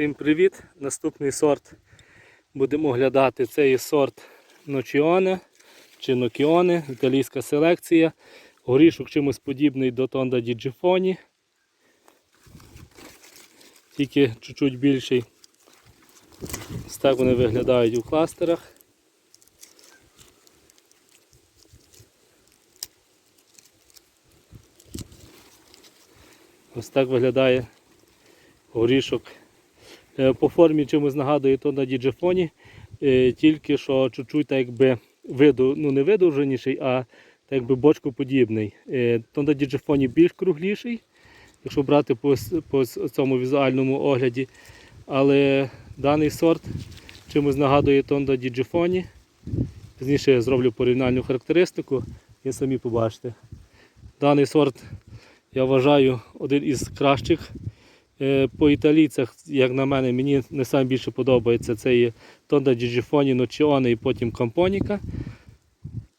Всім привіт! Наступний сорт будемо оглядати. Це є сорт Ночіоне чи Нокіоне, італійська селекція. Горішок чимось подібний до Тонда Діджифоні. Тільки чуть-чуть більший. Ось так вони виглядають у кластерах. Ось так виглядає горішок. Е, По формі чимось нагадує то на діджифоні, е, тільки що чуть-чуть так якби виду, ну не видовженіший, а так якби бочкоподібний. Е, То на діджифоні більш кругліший, якщо брати по, по цьому візуальному огляді. Але даний сорт чимось нагадує Тонда Діджифоні. Пізніше я зроблю порівняльну характеристику і самі побачите. Даний сорт я вважаю один із кращих По італійцях, як на мене, мені не найбільше подобається це є Тонда Діджифоні, Ночіоне і потім Кампоніка.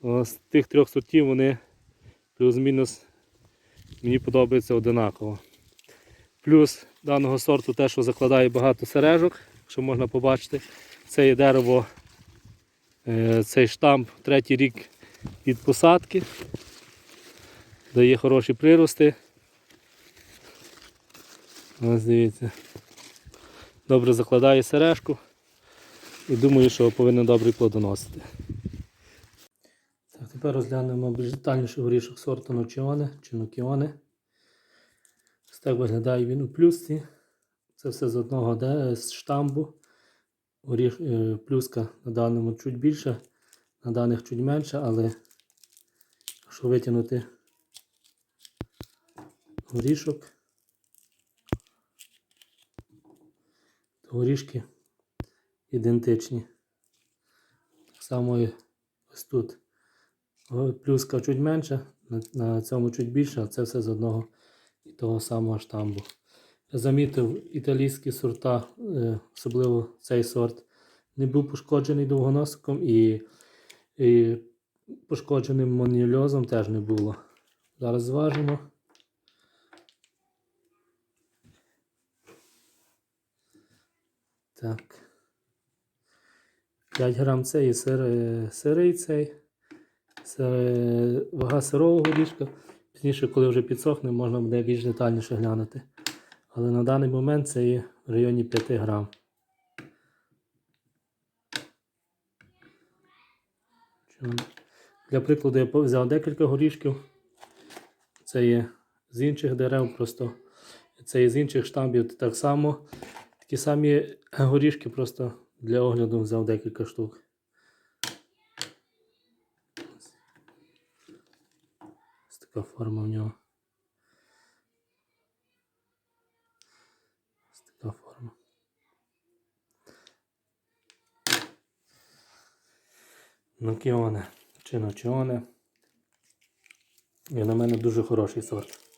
З тих трьох сортів вони плюс-мінус мені подобаються одинаково. Плюс даного сорту те, що закладає багато сережок, що можна побачити, це є дерево, е, цей штамп третій рік від посадки, дає хороші прирости. Ось дивіться. Добре закладає сережку і думаю, що повинен добре плодоносити. Так, тепер розглянемо більш детальніше горішок сорту Ночіоне чи Нокіоне. Ось так виглядає він у плюсці. Це все з одного де, з штамбу. Горіх, е, плюска на даному чуть більше, на даних чуть менше, але якщо витягнути горішок. Горішки ідентичні. Так само і ось тут. Плюска чуть менша, на, на цьому чуть більше, а це все з одного і того самого штамбу. Я замітив італійські сорта, е, особливо цей сорт, не був пошкоджений довгоносиком і, і пошкодженим монільозом теж не було. Зараз зважимо. Так. 5 грам це і сир, сирий цей. Це вага сирого горішка. Пізніше, коли вже підсохне, можна буде більш детальніше глянути. Але на даний момент це є в районі 5 грам. Для прикладу я взяв декілька горішків. Це є з інших дерев, просто це є з інших штамбів так само. Такі самі горішки просто для огляду взяв декілька штук. Ось така форма в нього. Ось така форма. Нокіоне чи ночіоне. І на мене дуже хороший сорт.